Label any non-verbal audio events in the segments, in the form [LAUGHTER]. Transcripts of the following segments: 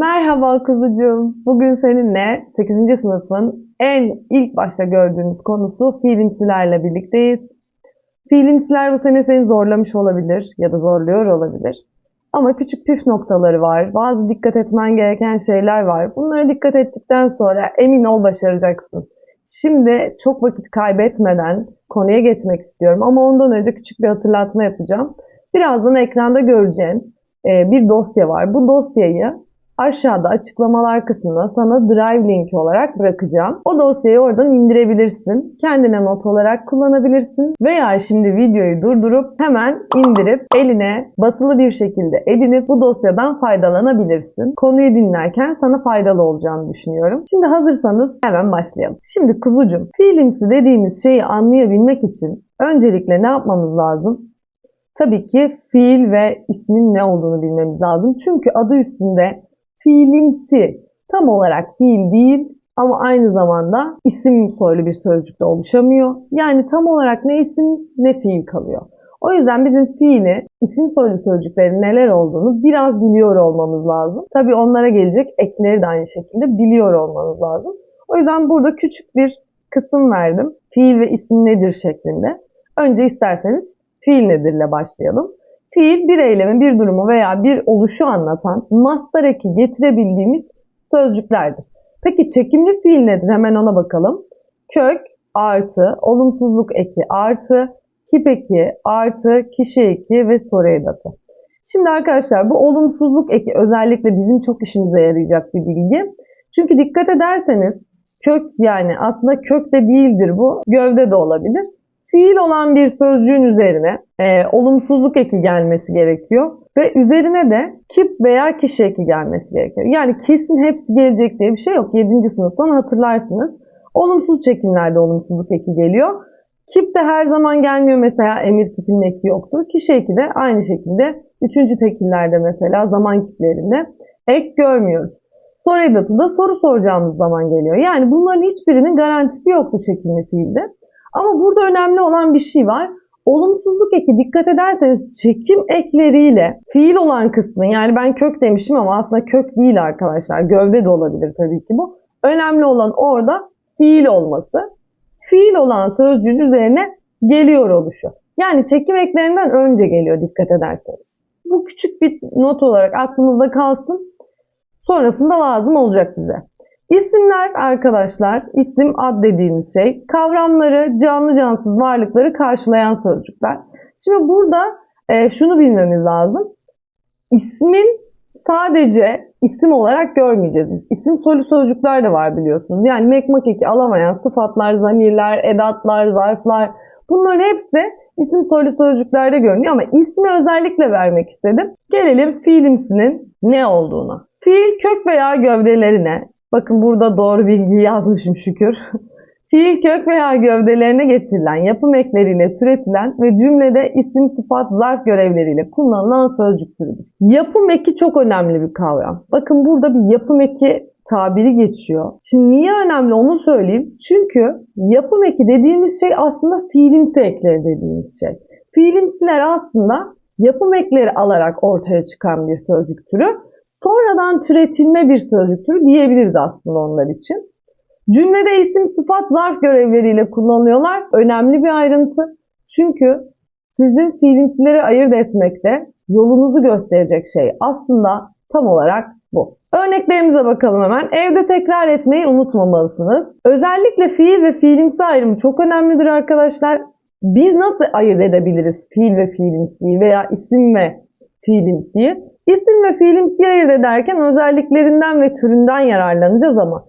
Merhaba kuzucuğum. Bugün seninle 8. sınıfın en ilk başta gördüğümüz konusu fiilimsilerle birlikteyiz. Fiilimsiler bu sene seni zorlamış olabilir ya da zorluyor olabilir. Ama küçük püf noktaları var. Bazı dikkat etmen gereken şeyler var. Bunlara dikkat ettikten sonra emin ol başaracaksın. Şimdi çok vakit kaybetmeden konuya geçmek istiyorum ama ondan önce küçük bir hatırlatma yapacağım. Birazdan ekranda göreceğin e, bir dosya var. Bu dosyayı aşağıda açıklamalar kısmına sana Drive linki olarak bırakacağım. O dosyayı oradan indirebilirsin. Kendine not olarak kullanabilirsin. Veya şimdi videoyu durdurup hemen indirip eline basılı bir şekilde edinip bu dosyadan faydalanabilirsin. Konuyu dinlerken sana faydalı olacağını düşünüyorum. Şimdi hazırsanız hemen başlayalım. Şimdi kuzucum, fiilimsi dediğimiz şeyi anlayabilmek için öncelikle ne yapmamız lazım? Tabii ki fiil ve ismin ne olduğunu bilmemiz lazım. Çünkü adı üstünde fiilimsi tam olarak fiil değil ama aynı zamanda isim soylu bir sözcükte oluşamıyor. Yani tam olarak ne isim ne fiil kalıyor. O yüzden bizim fiili, isim soylu sözcüklerin neler olduğunu biraz biliyor olmamız lazım. Tabii onlara gelecek ekleri de aynı şekilde biliyor olmanız lazım. O yüzden burada küçük bir kısım verdim. Fiil ve isim nedir şeklinde. Önce isterseniz fiil nedirle başlayalım. Fiil bir eylemi, bir durumu veya bir oluşu anlatan mastar eki getirebildiğimiz sözcüklerdir. Peki çekimli fiil nedir? Hemen ona bakalım. Kök artı, olumsuzluk eki artı, kip eki artı, kişi eki ve soru edatı. Şimdi arkadaşlar bu olumsuzluk eki özellikle bizim çok işimize yarayacak bir bilgi. Çünkü dikkat ederseniz kök yani aslında kök de değildir bu, gövde de olabilir fiil olan bir sözcüğün üzerine e, olumsuzluk eki gelmesi gerekiyor. Ve üzerine de kip veya kişi eki gelmesi gerekiyor. Yani kesin hepsi gelecek diye bir şey yok. 7. sınıftan hatırlarsınız. Olumsuz çekimlerde olumsuzluk eki geliyor. Kip de her zaman gelmiyor. Mesela emir kipinin eki yoktur. Kişi eki de aynı şekilde 3. tekillerde mesela zaman kiplerinde ek görmüyoruz. Soru edatı da soru soracağımız zaman geliyor. Yani bunların hiçbirinin garantisi yoktu çekimli fiilde. Ama burada önemli olan bir şey var. Olumsuzluk eki dikkat ederseniz çekim ekleriyle fiil olan kısmı yani ben kök demişim ama aslında kök değil arkadaşlar. Gövde de olabilir tabii ki bu. Önemli olan orada fiil olması. Fiil olan sözcüğün üzerine geliyor oluşu. Yani çekim eklerinden önce geliyor dikkat ederseniz. Bu küçük bir not olarak aklımızda kalsın. Sonrasında lazım olacak bize. İsimler arkadaşlar, isim ad dediğimiz şey kavramları, canlı cansız varlıkları karşılayan sözcükler. Şimdi burada e, şunu bilmemiz lazım. İsmin sadece isim olarak görmeyeceğiz. İsim soylu sözcükler de var biliyorsunuz. Yani mekmak eki alamayan sıfatlar, zamirler, edatlar, zarflar bunların hepsi isim soylu sözcüklerde görünüyor ama ismi özellikle vermek istedim. Gelelim fiilimsinin ne olduğuna. Fiil kök veya gövdelerine Bakın burada doğru bilgiyi yazmışım şükür. [LAUGHS] Fiil kök veya gövdelerine getirilen yapım ekleriyle türetilen ve cümlede isim, sıfat, zarf görevleriyle kullanılan sözcük türüdür. Yapım eki çok önemli bir kavram. Bakın burada bir yapım eki tabiri geçiyor. Şimdi niye önemli onu söyleyeyim. Çünkü yapım eki dediğimiz şey aslında fiilimsi ekleri dediğimiz şey. Fiilimsiler aslında yapım ekleri alarak ortaya çıkan bir sözcük türü sonradan türetilme bir sözcük türü diyebiliriz aslında onlar için. Cümlede isim, sıfat, zarf görevleriyle kullanıyorlar. Önemli bir ayrıntı. Çünkü sizin fiilimsileri ayırt etmekte yolunuzu gösterecek şey aslında tam olarak bu. Örneklerimize bakalım hemen. Evde tekrar etmeyi unutmamalısınız. Özellikle fiil ve fiilimsi ayrımı çok önemlidir arkadaşlar. Biz nasıl ayırt edebiliriz fiil ve fiilimsiyi veya isim ve fiilimsiyi? İsim ve fiilimsi ayırt ederken özelliklerinden ve türünden yararlanacağız ama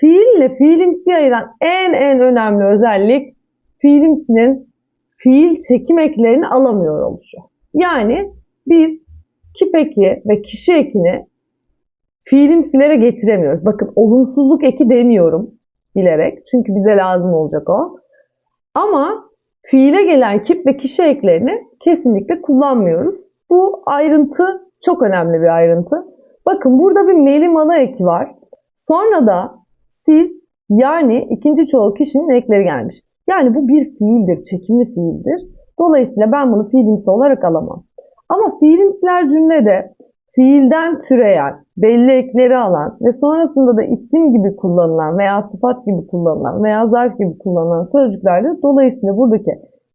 fiil ile fiilimsi ayıran en en önemli özellik fiilimsinin fiil çekim eklerini alamıyor oluşu. Yani biz kip eki ve kişi ekini fiilimsilere getiremiyoruz. Bakın olumsuzluk eki demiyorum bilerek. Çünkü bize lazım olacak o. Ama fiile gelen kip ve kişi eklerini kesinlikle kullanmıyoruz. Bu ayrıntı çok önemli bir ayrıntı. Bakın burada bir melimalı eki var. Sonra da siz yani ikinci çoğul kişinin ekleri gelmiş. Yani bu bir fiildir, çekimli fiildir. Dolayısıyla ben bunu fiilimsi olarak alamam. Ama fiilimsiler cümlede fiilden türeyen, belli ekleri alan ve sonrasında da isim gibi kullanılan veya sıfat gibi kullanılan veya zarf gibi kullanılan sözcüklerdir. Dolayısıyla buradaki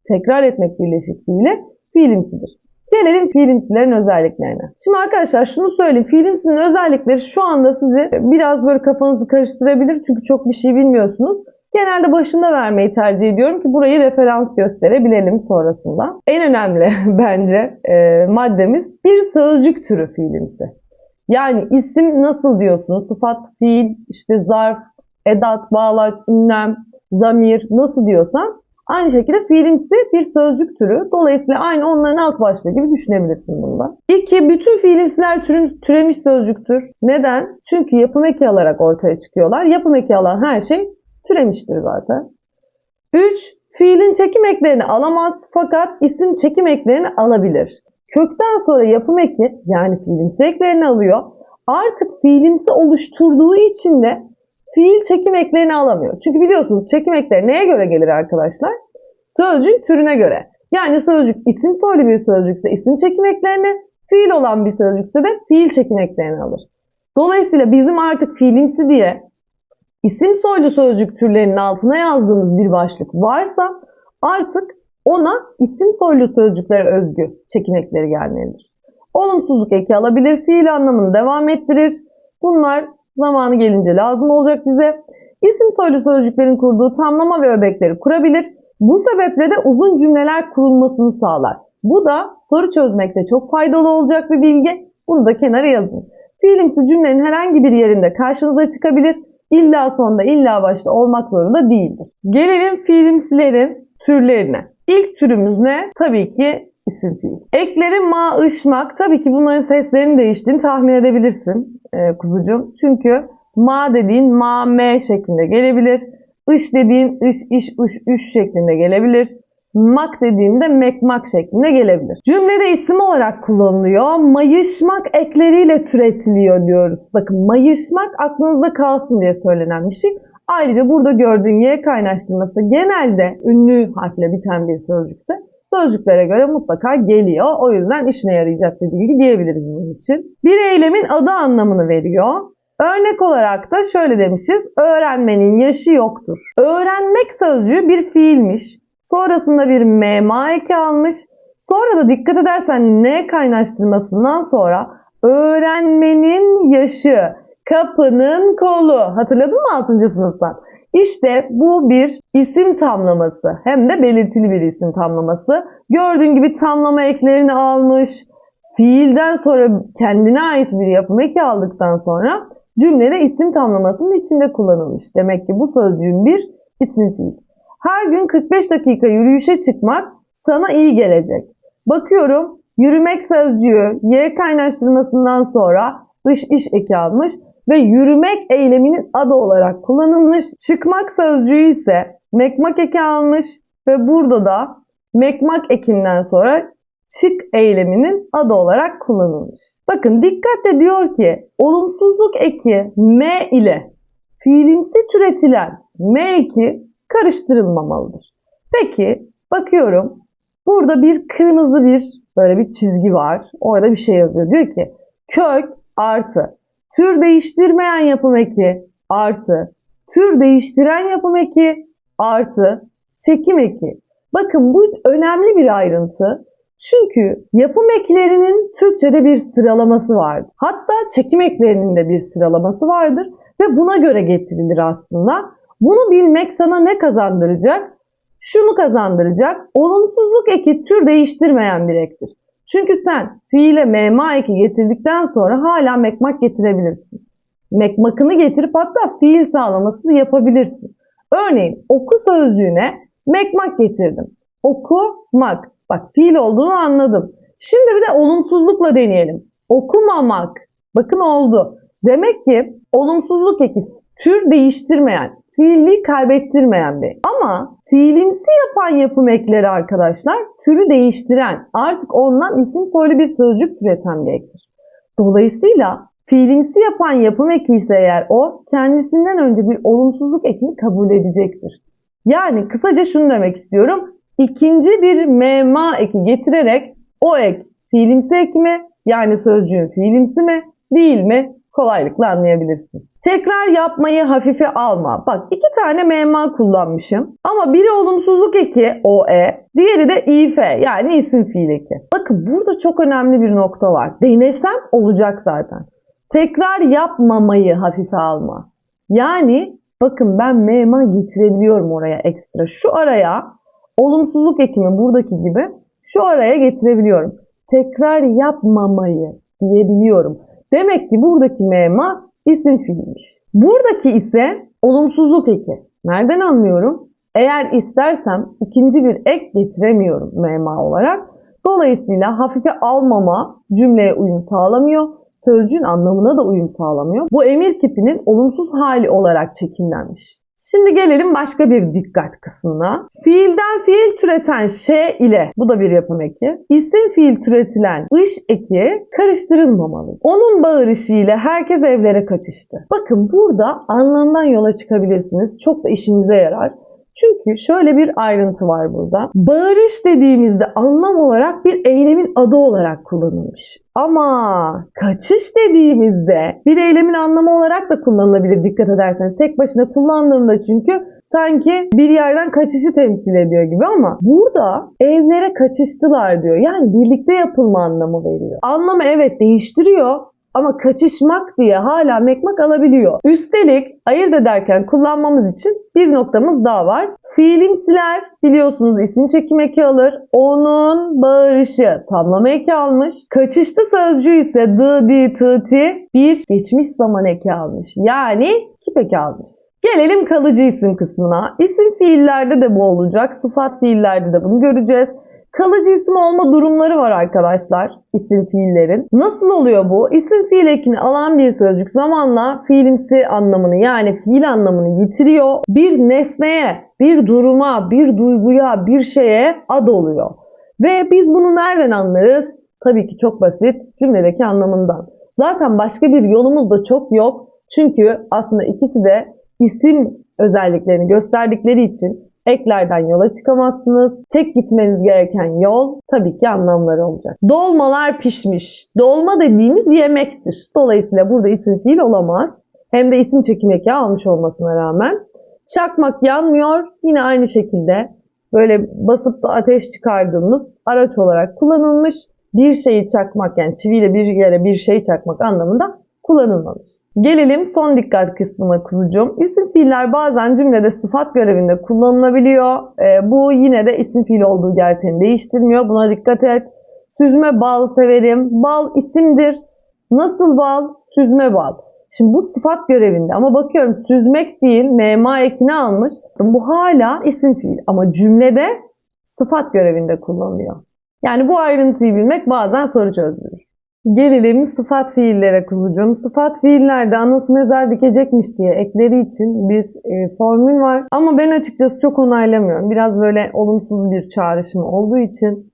tekrar etmek birleşikliğiyle fiilimsidir. Gelelim fiilimsilerin özelliklerine. Şimdi arkadaşlar şunu söyleyeyim. Fiilimsinin özellikleri şu anda sizi biraz böyle kafanızı karıştırabilir. Çünkü çok bir şey bilmiyorsunuz. Genelde başında vermeyi tercih ediyorum ki burayı referans gösterebilelim sonrasında. En önemli [LAUGHS] bence e, maddemiz bir sözcük türü fiilimsi. Yani isim nasıl diyorsunuz? Sıfat, fiil, işte zarf, edat, bağlaç, ünlem, zamir nasıl diyorsan aynı şekilde fiilimsi bir sözcük türü. Dolayısıyla aynı onların alt başlığı gibi düşünebilirsin bunda. İki, bütün fiilimsiler türün, türemiş sözcüktür. Neden? Çünkü yapım eki alarak ortaya çıkıyorlar. Yapım eki alan her şey türemiştir zaten. 3. Fiilin çekim eklerini alamaz fakat isim çekim eklerini alabilir. Kökten sonra yapım eki yani fiilimsi eklerini alıyor. Artık fiilimsi oluşturduğu için de fiil çekim eklerini alamıyor. Çünkü biliyorsunuz çekim ekleri neye göre gelir arkadaşlar? Sözcük türüne göre. Yani sözcük isim soylu bir sözcükse isim çekim eklerini, fiil olan bir sözcükse de fiil çekim eklerini alır. Dolayısıyla bizim artık fiilimsi diye isim soylu sözcük türlerinin altına yazdığımız bir başlık varsa artık ona isim soylu sözcüklere özgü çekinekleri gelmelidir. Olumsuzluk eki alabilir, fiil anlamını devam ettirir. Bunlar zamanı gelince lazım olacak bize. İsim soylu sözcüklerin kurduğu tamlama ve öbekleri kurabilir. Bu sebeple de uzun cümleler kurulmasını sağlar. Bu da soru çözmekte çok faydalı olacak bir bilgi. Bunu da kenara yazın. Fiilimsi cümlenin herhangi bir yerinde karşınıza çıkabilir. İlla sonda illa başta olmak zorunda değildir. Gelelim fiilimsilerin türlerine. İlk türümüz ne? Tabii ki isim fiil. Ekleri ma, ışmak. Tabii ki bunların seslerinin değiştiğini tahmin edebilirsin e, kuzucuğum. Çünkü ma dediğin ma, me şeklinde gelebilir. Iş dediğin ış, iş, uş, üş şeklinde gelebilir. Mak dediğinde mekmak şeklinde gelebilir. Cümlede isim olarak kullanılıyor. Mayışmak ekleriyle türetiliyor diyoruz. Bakın mayışmak aklınızda kalsın diye söylenen bir şey. Ayrıca burada gördüğün Y kaynaştırması genelde ünlü harfle biten bir sözcükse sözcüklere göre mutlaka geliyor. O yüzden işine yarayacak bir bilgi diyebiliriz bunun için. Bir eylemin adı anlamını veriyor. Örnek olarak da şöyle demişiz. Öğrenmenin yaşı yoktur. Öğrenmek sözcüğü bir fiilmiş. Sonrasında bir mema eki almış. Sonra da dikkat edersen ne kaynaştırmasından sonra öğrenmenin yaşı, kapının kolu. Hatırladın mı 6. sınıftan? İşte bu bir isim tamlaması. Hem de belirtili bir isim tamlaması. Gördüğün gibi tamlama eklerini almış. Fiilden sonra kendine ait bir yapım eki aldıktan sonra cümlede isim tamlamasının içinde kullanılmış. Demek ki bu sözcüğün bir isim fiil. Her gün 45 dakika yürüyüşe çıkmak sana iyi gelecek. Bakıyorum yürümek sözcüğü Y kaynaştırmasından sonra dış iş eki almış ve yürümek eyleminin adı olarak kullanılmış. Çıkmak sözcüğü ise mekmak eki almış ve burada da mekmak ekinden sonra çık eyleminin adı olarak kullanılmış. Bakın dikkatle diyor ki olumsuzluk eki m ile fiilimsi türetilen m eki karıştırılmamalıdır. Peki bakıyorum burada bir kırmızı bir böyle bir çizgi var. Orada bir şey yazıyor. Diyor ki kök artı tür değiştirmeyen yapım eki artı tür değiştiren yapım eki artı çekim eki. Bakın bu önemli bir ayrıntı. Çünkü yapım eklerinin Türkçe'de bir sıralaması vardır. Hatta çekim eklerinin de bir sıralaması vardır ve buna göre getirilir aslında. Bunu bilmek sana ne kazandıracak? Şunu kazandıracak. Olumsuzluk eki tür değiştirmeyen bir ektir. Çünkü sen fiile mema eki getirdikten sonra hala mekmak getirebilirsin. Mekmakını getirip hatta fiil sağlaması yapabilirsin. Örneğin oku sözcüğüne mekmak getirdim. Okumak. Bak fiil olduğunu anladım. Şimdi bir de olumsuzlukla deneyelim. Okumamak. Bakın oldu. Demek ki olumsuzluk eki tür değiştirmeyen, fiilliği kaybettirmeyen bir. Ama fiilimsi yapan yapım ekleri arkadaşlar türü değiştiren, artık ondan isim soylu bir sözcük türeten bir ektir. Dolayısıyla fiilimsi yapan yapım eki ise eğer o kendisinden önce bir olumsuzluk ekini kabul edecektir. Yani kısaca şunu demek istiyorum. İkinci bir mema eki getirerek o ek fiilimsi ek mi Yani sözcüğün fiilimsi mi, değil mi? Kolaylıkla anlayabilirsin. Tekrar yapmayı hafife alma. Bak iki tane mema kullanmışım. Ama biri olumsuzluk eki OE, diğeri de if yani isim fiil eki. Bakın burada çok önemli bir nokta var. Denesem olacak zaten. Tekrar yapmamayı hafife alma. Yani bakın ben mema getirebiliyorum oraya ekstra. Şu araya olumsuzluk ekimi buradaki gibi şu araya getirebiliyorum. Tekrar yapmamayı diyebiliyorum. Demek ki buradaki mema isim fiilmiş. Buradaki ise olumsuzluk eki. Nereden anlıyorum? Eğer istersem ikinci bir ek getiremiyorum mema olarak. Dolayısıyla hafife almama cümleye uyum sağlamıyor. Sözcüğün anlamına da uyum sağlamıyor. Bu emir kipinin olumsuz hali olarak çekimlenmiş. Şimdi gelelim başka bir dikkat kısmına. Fiilden fiil türeten şey ile, bu da bir yapım eki, isim fiil türetilen ış eki karıştırılmamalı. Onun bağırışı ile herkes evlere kaçıştı. Bakın burada anlamdan yola çıkabilirsiniz. Çok da işinize yarar. Çünkü şöyle bir ayrıntı var burada. Bağırış dediğimizde anlam olarak bir eylemin adı olarak kullanılmış. Ama kaçış dediğimizde bir eylemin anlamı olarak da kullanılabilir dikkat ederseniz. Tek başına kullandığımda çünkü sanki bir yerden kaçışı temsil ediyor gibi ama burada evlere kaçıştılar diyor. Yani birlikte yapılma anlamı veriyor. Anlamı evet değiştiriyor ama kaçışmak diye hala mekmak alabiliyor. Üstelik ayırt ederken kullanmamız için bir noktamız daha var. Fiilimsiler biliyorsunuz isim çekim eki alır. Onun bağırışı tamlama eki almış. Kaçıştı sözcüğü ise dı, di, tı, ti bir geçmiş zaman eki almış. Yani kip eki almış. Gelelim kalıcı isim kısmına. İsim fiillerde de bu olacak. Sıfat fiillerde de bunu göreceğiz. Kalıcı isim olma durumları var arkadaşlar isim fiillerin. Nasıl oluyor bu? İsim fiil ekini alan bir sözcük zamanla fiilimsi anlamını yani fiil anlamını yitiriyor. Bir nesneye, bir duruma, bir duyguya, bir şeye ad oluyor. Ve biz bunu nereden anlarız? Tabii ki çok basit cümledeki anlamından. Zaten başka bir yolumuz da çok yok. Çünkü aslında ikisi de isim özelliklerini gösterdikleri için eklerden yola çıkamazsınız. Tek gitmeniz gereken yol tabii ki anlamları olacak. Dolmalar pişmiş. Dolma dediğimiz yemektir. Dolayısıyla burada isim fiil olamaz. Hem de isim çekim eki almış olmasına rağmen. Çakmak yanmıyor. Yine aynı şekilde böyle basıp da ateş çıkardığımız araç olarak kullanılmış. Bir şeyi çakmak yani çiviyle bir yere bir şey çakmak anlamında kullanılmamış. Gelelim son dikkat kısmına kurucum. İsim fiiller bazen cümlede sıfat görevinde kullanılabiliyor. E, bu yine de isim fiil olduğu gerçeğini değiştirmiyor. Buna dikkat et. Süzme bal severim. Bal isimdir. Nasıl bal? Süzme bal. Şimdi bu sıfat görevinde ama bakıyorum süzmek fiil mema ekini almış. Bu hala isim fiil ama cümlede sıfat görevinde kullanılıyor. Yani bu ayrıntıyı bilmek bazen soru çözdürür. Gelelim sıfat fiillere kurucum. Sıfat fiillerde anası mezar dikecekmiş diye ekleri için bir e, formül var. Ama ben açıkçası çok onaylamıyorum. Biraz böyle olumsuz bir çağrışım olduğu için.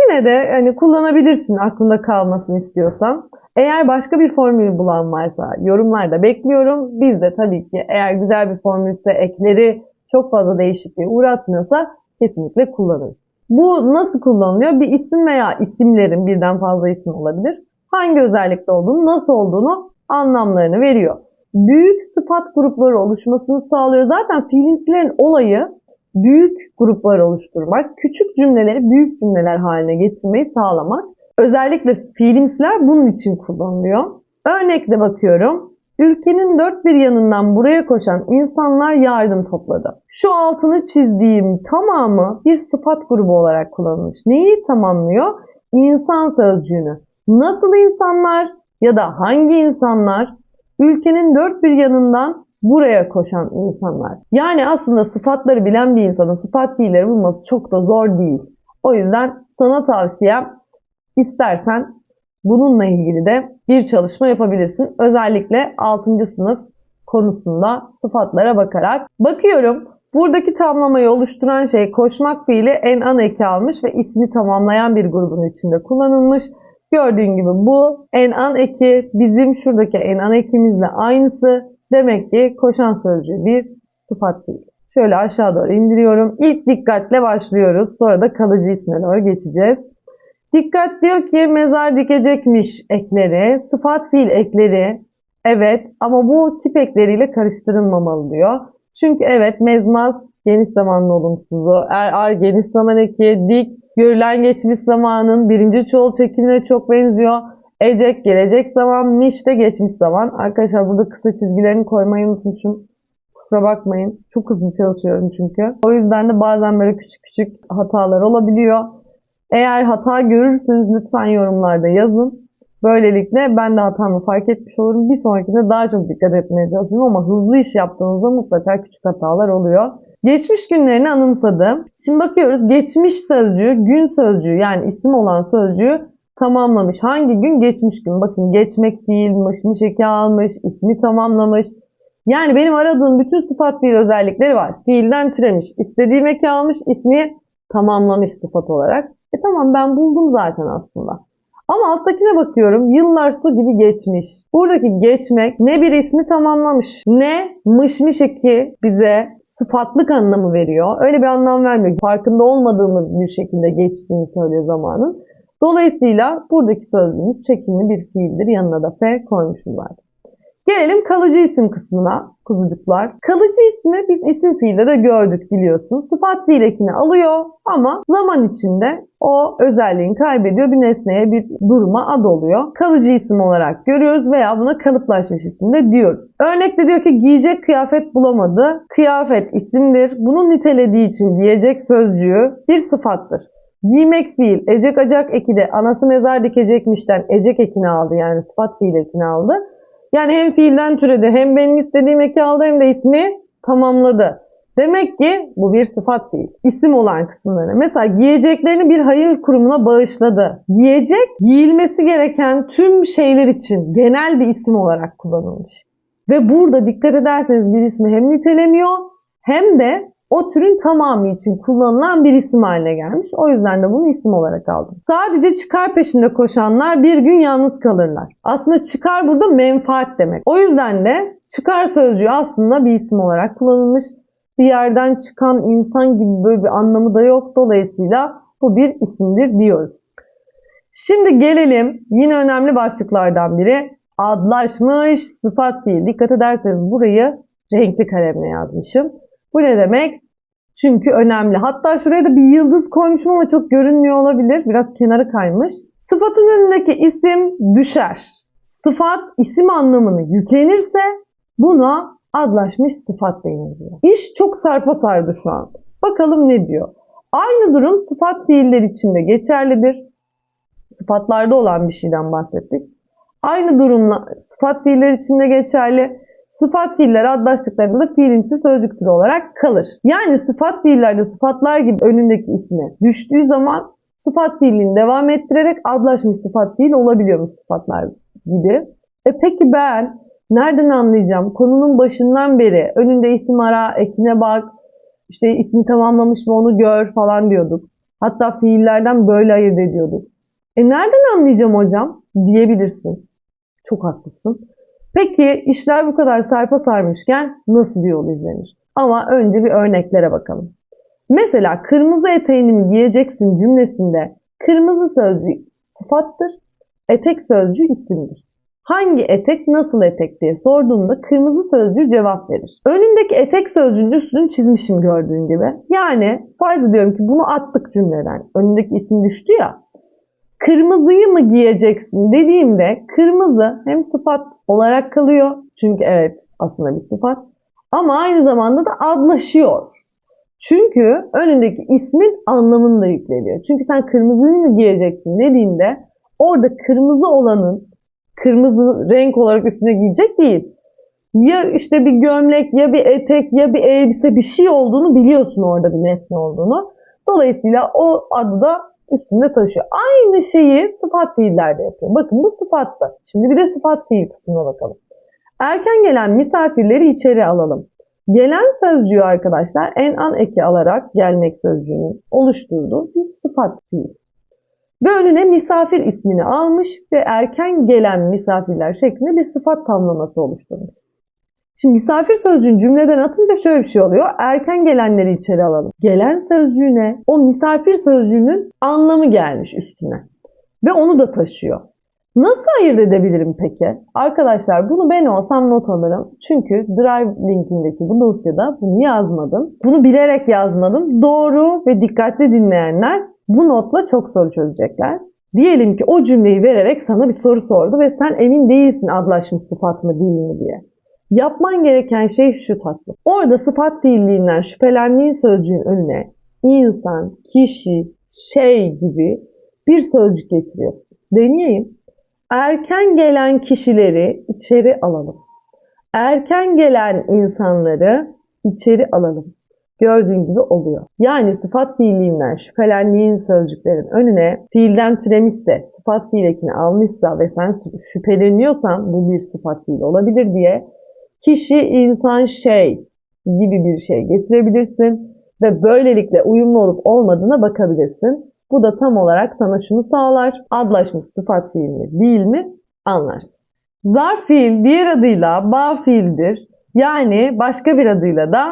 Yine de hani kullanabilirsin aklında kalmasını istiyorsan. Eğer başka bir formül bulan varsa yorumlarda bekliyorum. Biz de tabii ki eğer güzel bir formülse ekleri çok fazla değişikliğe uğratmıyorsa kesinlikle kullanırız. Bu nasıl kullanılıyor? Bir isim veya isimlerin birden fazla isim olabilir hangi özellikte olduğunu, nasıl olduğunu anlamlarını veriyor. Büyük sıfat grupları oluşmasını sağlıyor. Zaten fiilimsilerin olayı büyük gruplar oluşturmak, küçük cümleleri büyük cümleler haline getirmeyi sağlamak. Özellikle fiilimsiler bunun için kullanılıyor. Örnekle bakıyorum. Ülkenin dört bir yanından buraya koşan insanlar yardım topladı. Şu altını çizdiğim tamamı bir sıfat grubu olarak kullanılmış. Neyi tamamlıyor? İnsan sözcüğünü. Nasıl insanlar ya da hangi insanlar ülkenin dört bir yanından buraya koşan insanlar. Yani aslında sıfatları bilen bir insanın sıfat fiilleri bulması çok da zor değil. O yüzden sana tavsiyem istersen bununla ilgili de bir çalışma yapabilirsin. Özellikle 6. sınıf konusunda sıfatlara bakarak. Bakıyorum buradaki tamlamayı oluşturan şey koşmak fiili en ana eki almış ve ismi tamamlayan bir grubun içinde kullanılmış. Gördüğün gibi bu en an eki bizim şuradaki en an ekimizle aynısı. Demek ki koşan sözcüğü bir sıfat fiil. Şöyle aşağı doğru indiriyorum. İlk dikkatle başlıyoruz. Sonra da kalıcı isme doğru geçeceğiz. Dikkat diyor ki mezar dikecekmiş ekleri, sıfat fiil ekleri. Evet ama bu tip ekleriyle karıştırılmamalı diyor. Çünkü evet mezmaz geniş zamanlı olumsuzu, er ar geniş zaman eki, dik görülen geçmiş zamanın birinci çoğul çekimine çok benziyor. Ecek gelecek zaman, miş de geçmiş zaman. Arkadaşlar burada kısa çizgilerini koymayı unutmuşum. Kusura bakmayın. Çok hızlı çalışıyorum çünkü. O yüzden de bazen böyle küçük küçük hatalar olabiliyor. Eğer hata görürseniz lütfen yorumlarda yazın. Böylelikle ben de hatamı fark etmiş olurum. Bir sonrakinde daha çok dikkat etmeye çalışıyorum ama hızlı iş yaptığınızda mutlaka küçük hatalar oluyor. Geçmiş günlerini anımsadım. Şimdi bakıyoruz geçmiş sözcüğü, gün sözcüğü yani isim olan sözcüğü tamamlamış. Hangi gün? Geçmiş gün. Bakın geçmek fiilmiş, miş eki almış, ismi tamamlamış. Yani benim aradığım bütün sıfat fiil özellikleri var. Fiilden türemiş, istediğim eki almış, ismi tamamlamış sıfat olarak. E tamam ben buldum zaten aslında. Ama alttakine bakıyorum yıllar su gibi geçmiş. Buradaki geçmek ne bir ismi tamamlamış ne mışmış eki bize sıfatlık anlamı veriyor. Öyle bir anlam vermiyor. Farkında olmadığımız bir şekilde geçtiğini söylüyor zamanın. Dolayısıyla buradaki sözcüğümüz çekimli bir fiildir. Yanına da F koymuşum zaten. Gelelim kalıcı isim kısmına kuzucuklar. Kalıcı ismi biz isim fiilde de gördük biliyorsunuz. Sıfat fiil ekini alıyor ama zaman içinde o özelliğini kaybediyor. Bir nesneye bir duruma ad oluyor. Kalıcı isim olarak görüyoruz veya buna kalıplaşmış isim de diyoruz. Örnekte diyor ki giyecek kıyafet bulamadı. Kıyafet isimdir. Bunun nitelediği için giyecek sözcüğü bir sıfattır. Giymek fiil, ecek acak eki de anası mezar dikecekmişten ecek ekini aldı yani sıfat fiil ekini aldı. Yani hem fiilden türedi hem benim istediğim eki aldı hem de ismi tamamladı. Demek ki bu bir sıfat fiil. İsim olan kısımları. Mesela giyeceklerini bir hayır kurumuna bağışladı. Giyecek, giyilmesi gereken tüm şeyler için genel bir isim olarak kullanılmış. Ve burada dikkat ederseniz bir ismi hem nitelemiyor hem de o türün tamamı için kullanılan bir isim haline gelmiş. O yüzden de bunu isim olarak aldım. Sadece çıkar peşinde koşanlar bir gün yalnız kalırlar. Aslında çıkar burada menfaat demek. O yüzden de çıkar sözcüğü aslında bir isim olarak kullanılmış. Bir yerden çıkan insan gibi böyle bir anlamı da yok. Dolayısıyla bu bir isimdir diyoruz. Şimdi gelelim yine önemli başlıklardan biri adlaşmış sıfat fiil. Dikkat ederseniz burayı renkli kalemle yazmışım. Bu ne demek? Çünkü önemli. Hatta şuraya da bir yıldız koymuşum ama çok görünmüyor olabilir. Biraz kenarı kaymış. Sıfatın önündeki isim düşer. Sıfat isim anlamını yüklenirse buna adlaşmış sıfat denir diyor. İş çok sarpa sardı şu an. Bakalım ne diyor. Aynı durum sıfat fiiller içinde geçerlidir. Sıfatlarda olan bir şeyden bahsettik. Aynı durumla sıfat fiiller içinde geçerli. Sıfat fiiller adlaştıklarında fiilimsi sözcük türü olarak kalır. Yani sıfat fiillerde sıfatlar gibi önündeki ismi düştüğü zaman sıfat fiilini devam ettirerek adlaşmış sıfat fiil olabiliyormuş sıfatlar gibi. E peki ben nereden anlayacağım? Konunun başından beri önünde isim ara, ekine bak, işte ismi tamamlamış mı onu gör falan diyorduk. Hatta fiillerden böyle ayırt ediyorduk. E nereden anlayacağım hocam? Diyebilirsin. Çok haklısın. Peki işler bu kadar sarpa sarmışken nasıl bir yol izlenir? Ama önce bir örneklere bakalım. Mesela kırmızı eteğini mi giyeceksin cümlesinde kırmızı sözcüğü sıfattır, etek sözcüğü isimdir. Hangi etek nasıl etek diye sorduğunda kırmızı sözcüğü cevap verir. Önündeki etek sözcüğünün üstünü çizmişim gördüğün gibi. Yani farz ediyorum ki bunu attık cümleden. Önündeki isim düştü ya. Kırmızıyı mı giyeceksin dediğimde kırmızı hem sıfat olarak kalıyor. Çünkü evet aslında bir sıfat. Ama aynı zamanda da adlaşıyor. Çünkü önündeki ismin anlamını da yükleniyor. Çünkü sen kırmızıyı mı giyeceksin dediğinde orada kırmızı olanın kırmızı renk olarak üstüne giyecek değil. Ya işte bir gömlek ya bir etek ya bir elbise bir şey olduğunu biliyorsun orada bir nesne olduğunu. Dolayısıyla o adı da üstünde taşıyor. Aynı şeyi sıfat fiillerde yapıyor. Bakın bu sıfatta. Şimdi bir de sıfat fiil kısmına bakalım. Erken gelen misafirleri içeri alalım. Gelen sözcüğü arkadaşlar en an eki alarak gelmek sözcüğünün oluşturduğu bir sıfat fiil. Ve önüne misafir ismini almış ve erken gelen misafirler şeklinde bir sıfat tamlaması oluşturmuş. Şimdi misafir sözcüğün cümleden atınca şöyle bir şey oluyor. Erken gelenleri içeri alalım. Gelen sözcüğüne o misafir sözcüğünün anlamı gelmiş üstüne. ve onu da taşıyor. Nasıl ayırt edebilirim peki? Arkadaşlar bunu ben olsam not alırım. Çünkü Drive linkindeki bu dosyada bunu yazmadım. Bunu bilerek yazmadım. Doğru ve dikkatli dinleyenler bu notla çok soru çözecekler. Diyelim ki o cümleyi vererek sana bir soru sordu ve sen emin değilsin adlaşmış sıfat mı değil mi diye. Yapman gereken şey şu tatlı. Orada sıfat fiilliğinden şüphelendiğin sözcüğün önüne insan, kişi, şey gibi bir sözcük getiriyor. Deneyeyim. Erken gelen kişileri içeri alalım. Erken gelen insanları içeri alalım. Gördüğün gibi oluyor. Yani sıfat fiilliğinden şüphelendiğin sözcüklerin önüne fiilden türemişse, sıfat fiil ekini almışsa ve sen şüpheleniyorsan bu bir sıfat fiil olabilir diye kişi, insan, şey gibi bir şey getirebilirsin ve böylelikle uyumlu olup olmadığına bakabilirsin. Bu da tam olarak sana şunu sağlar. Adlaşmış sıfat fiil mi değil mi anlarsın. Zarf fiil diğer adıyla bağ fiildir. Yani başka bir adıyla da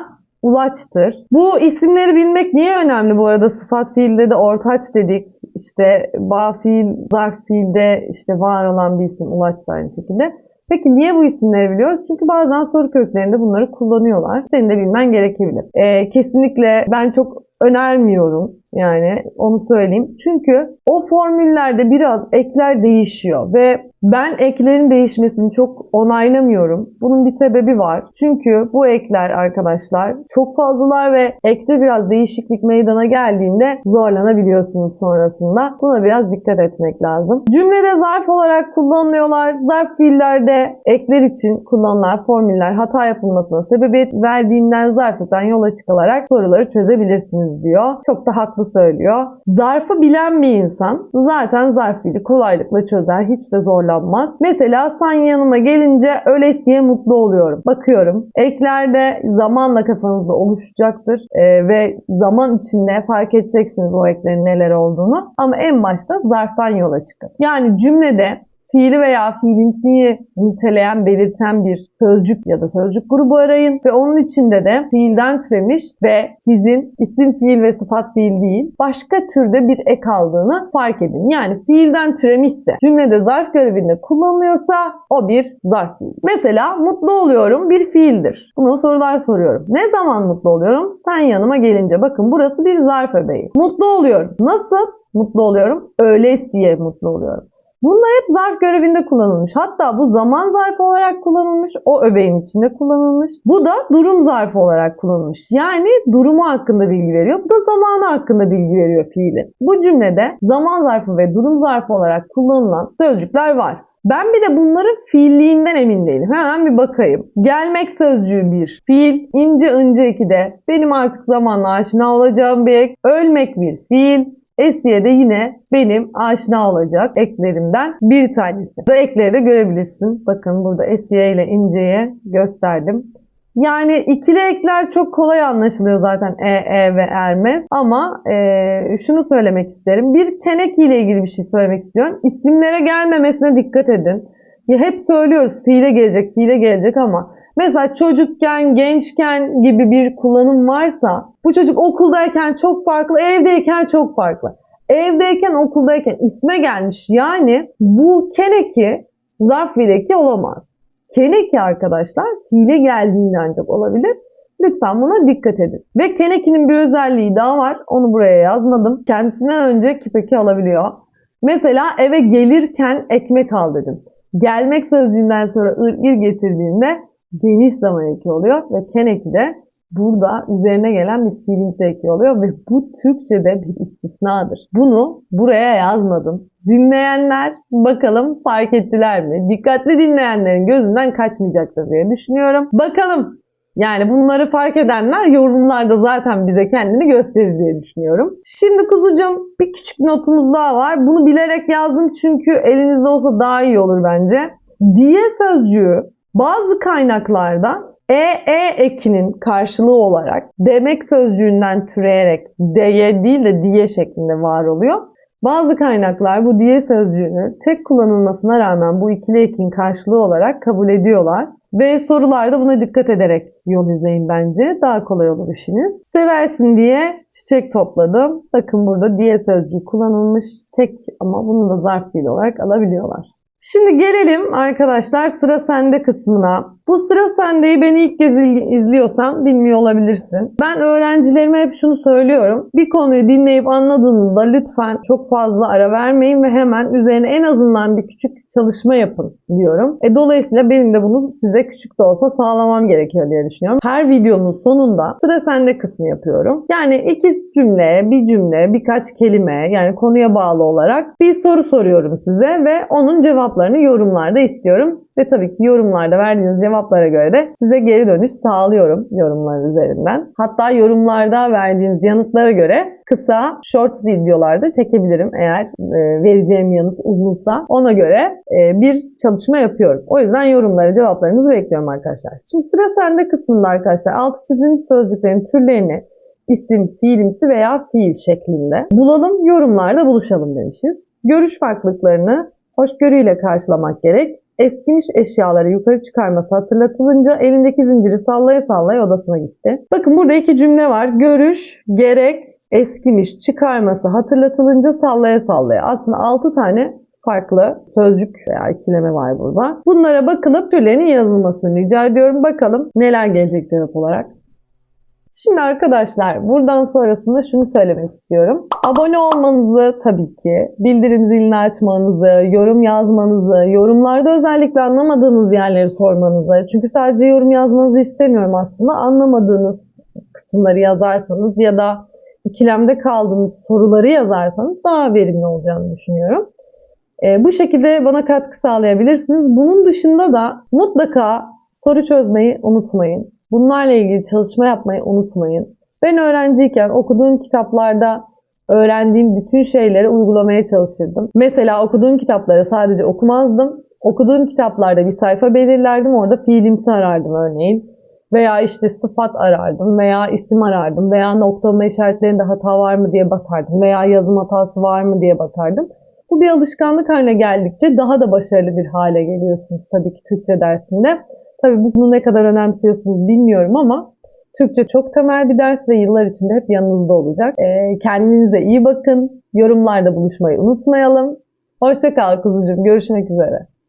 ulaçtır. Bu isimleri bilmek niye önemli bu arada? Sıfat fiilde de ortaç dedik. İşte bağ fiil, zarf fiilde işte var olan bir isim ulaç da aynı şekilde. Peki niye bu isimleri biliyoruz? Çünkü bazen soru köklerinde bunları kullanıyorlar. Senin de bilmen gerekebilir. Ee, kesinlikle ben çok önermiyorum. Yani onu söyleyeyim. Çünkü o formüllerde biraz ekler değişiyor ve ben eklerin değişmesini çok onaylamıyorum. Bunun bir sebebi var. Çünkü bu ekler arkadaşlar çok fazlalar ve ekte biraz değişiklik meydana geldiğinde zorlanabiliyorsunuz sonrasında. Buna biraz dikkat etmek lazım. Cümlede zarf olarak kullanılıyorlar. Zarf fiillerde ekler için kullanılan formüller hata yapılmasına sebebiyet verdiğinden zarflıktan yola çıkılarak soruları çözebilirsiniz diyor. Çok da haklı söylüyor. Zarfı bilen bir insan zaten zarf fiili kolaylıkla çözer. Hiç de zorlanmaz. Mesela sen yanıma gelince ölesiye mutlu oluyorum. Bakıyorum. Eklerde zamanla kafanızda oluşacaktır ee, ve zaman içinde fark edeceksiniz o eklerin neler olduğunu. Ama en başta zarftan yola çıkın. Yani cümlede fiili veya fiilimsiyi niteleyen, belirten bir sözcük ya da sözcük grubu arayın ve onun içinde de fiilden türemiş ve sizin isim fiil ve sıfat fiil değil başka türde bir ek aldığını fark edin. Yani fiilden türemişse cümlede zarf görevinde kullanılıyorsa o bir zarf fiil. Mesela mutlu oluyorum bir fiildir. Buna sorular soruyorum. Ne zaman mutlu oluyorum? Sen yanıma gelince. Bakın burası bir zarf öbeği. Mutlu oluyorum. Nasıl? Mutlu oluyorum. Öylesiye mutlu oluyorum. Bunlar hep zarf görevinde kullanılmış. Hatta bu zaman zarfı olarak kullanılmış. O öbeğin içinde kullanılmış. Bu da durum zarfı olarak kullanılmış. Yani durumu hakkında bilgi veriyor. Bu da zamanı hakkında bilgi veriyor fiili. Bu cümlede zaman zarfı ve durum zarfı olarak kullanılan sözcükler var. Ben bir de bunların fiilliğinden emin değilim. Hemen bir bakayım. Gelmek sözcüğü bir fiil. ince ınca iki de benim artık zamanla aşina olacağım bir ek. Ölmek bir fiil. Esiye de yine benim aşina olacak eklerimden bir tanesi. Bu ekleri de görebilirsin. Bakın burada Esiye ile inceye gösterdim. Yani ikili ekler çok kolay anlaşılıyor zaten E, E ve Ermez. Ama e, şunu söylemek isterim. Bir kenek ile ilgili bir şey söylemek istiyorum. İsimlere gelmemesine dikkat edin. Ya hep söylüyoruz fiile gelecek, fiile gelecek ama Mesela çocukken, gençken gibi bir kullanım varsa bu çocuk okuldayken çok farklı, evdeyken çok farklı. Evdeyken, okuldayken isme gelmiş. Yani bu keneki zarf fiileki olamaz. Keneki arkadaşlar fiile geldiğinde ancak olabilir. Lütfen buna dikkat edin. Ve kenekinin bir özelliği daha var. Onu buraya yazmadım. Kendisinden önce kipeki alabiliyor. Mesela eve gelirken ekmek al dedim. Gelmek sözcüğünden sonra ır ir getirdiğinde geniş zaman eki oluyor ve ken eki de burada üzerine gelen bir fiilimsi eki oluyor ve bu Türkçe'de bir istisnadır. Bunu buraya yazmadım. Dinleyenler bakalım fark ettiler mi? Dikkatli dinleyenlerin gözünden kaçmayacaktır diye düşünüyorum. Bakalım yani bunları fark edenler yorumlarda zaten bize kendini gösterir diye düşünüyorum. Şimdi kuzucum bir küçük notumuz daha var. Bunu bilerek yazdım çünkü elinizde olsa daha iyi olur bence. Diye sözcüğü bazı kaynaklarda EE ekinin karşılığı olarak demek sözcüğünden türeyerek deye değil de diye şeklinde var oluyor. Bazı kaynaklar bu diye sözcüğünü tek kullanılmasına rağmen bu ikili ekin karşılığı olarak kabul ediyorlar. Ve sorularda buna dikkat ederek yol izleyin bence. Daha kolay olur işiniz. Seversin diye çiçek topladım. Bakın burada diye sözcüğü kullanılmış tek ama bunu da zarf fiil olarak alabiliyorlar. Şimdi gelelim arkadaşlar sıra sende kısmına. Bu sıra sendeyi beni ilk kez izliyorsan bilmiyor olabilirsin. Ben öğrencilerime hep şunu söylüyorum. Bir konuyu dinleyip anladığınızda lütfen çok fazla ara vermeyin ve hemen üzerine en azından bir küçük çalışma yapın diyorum. E, dolayısıyla benim de bunu size küçük de olsa sağlamam gerekiyor diye düşünüyorum. Her videonun sonunda sıra sende kısmı yapıyorum. Yani iki cümle, bir cümle, birkaç kelime yani konuya bağlı olarak bir soru soruyorum size ve onun cevaplarını yorumlarda istiyorum. Ve tabii ki yorumlarda verdiğiniz cevaplara göre de size geri dönüş sağlıyorum yorumlar üzerinden. Hatta yorumlarda verdiğiniz yanıtlara göre kısa short videolarda çekebilirim eğer e, vereceğim yanıt uzunsa. Ona göre e, bir çalışma yapıyorum. O yüzden yorumlara cevaplarınızı bekliyorum arkadaşlar. Şimdi sıra sende kısmında arkadaşlar altı çizilmiş sözcüklerin türlerini isim, fiilimsi veya fiil şeklinde bulalım, yorumlarda buluşalım demişiz. Görüş farklılıklarını hoşgörüyle karşılamak gerek. Eskimiş eşyaları yukarı çıkarması hatırlatılınca elindeki zinciri sallaya sallaya odasına gitti. Bakın burada iki cümle var. Görüş, gerek, eskimiş, çıkarması hatırlatılınca sallaya sallaya. Aslında 6 tane farklı sözcük veya ikileme var burada. Bunlara bakılıp türlerinin yazılmasını rica ediyorum. Bakalım neler gelecek cevap olarak. Şimdi arkadaşlar buradan sonrasında şunu söylemek istiyorum. Abone olmanızı tabii ki, bildirim zilini açmanızı, yorum yazmanızı, yorumlarda özellikle anlamadığınız yerleri sormanızı. Çünkü sadece yorum yazmanızı istemiyorum aslında. Anlamadığınız kısımları yazarsanız ya da ikilemde kaldığınız soruları yazarsanız daha verimli olacağını düşünüyorum. Ee, bu şekilde bana katkı sağlayabilirsiniz. Bunun dışında da mutlaka soru çözmeyi unutmayın. Bunlarla ilgili çalışma yapmayı unutmayın. Ben öğrenciyken okuduğum kitaplarda öğrendiğim bütün şeyleri uygulamaya çalışırdım. Mesela okuduğum kitapları sadece okumazdım. Okuduğum kitaplarda bir sayfa belirlerdim. Orada fiilimsi arardım örneğin. Veya işte sıfat arardım veya isim arardım veya noktalama işaretlerinde hata var mı diye bakardım veya yazım hatası var mı diye bakardım. Bu bir alışkanlık haline geldikçe daha da başarılı bir hale geliyorsunuz tabii ki Türkçe dersinde. Tabii bunu ne kadar önemsiyorsunuz bilmiyorum ama Türkçe çok temel bir ders ve yıllar içinde hep yanınızda olacak. Ee, kendinize iyi bakın. Yorumlarda buluşmayı unutmayalım. Hoşça kal kuzucuğum. Görüşmek üzere.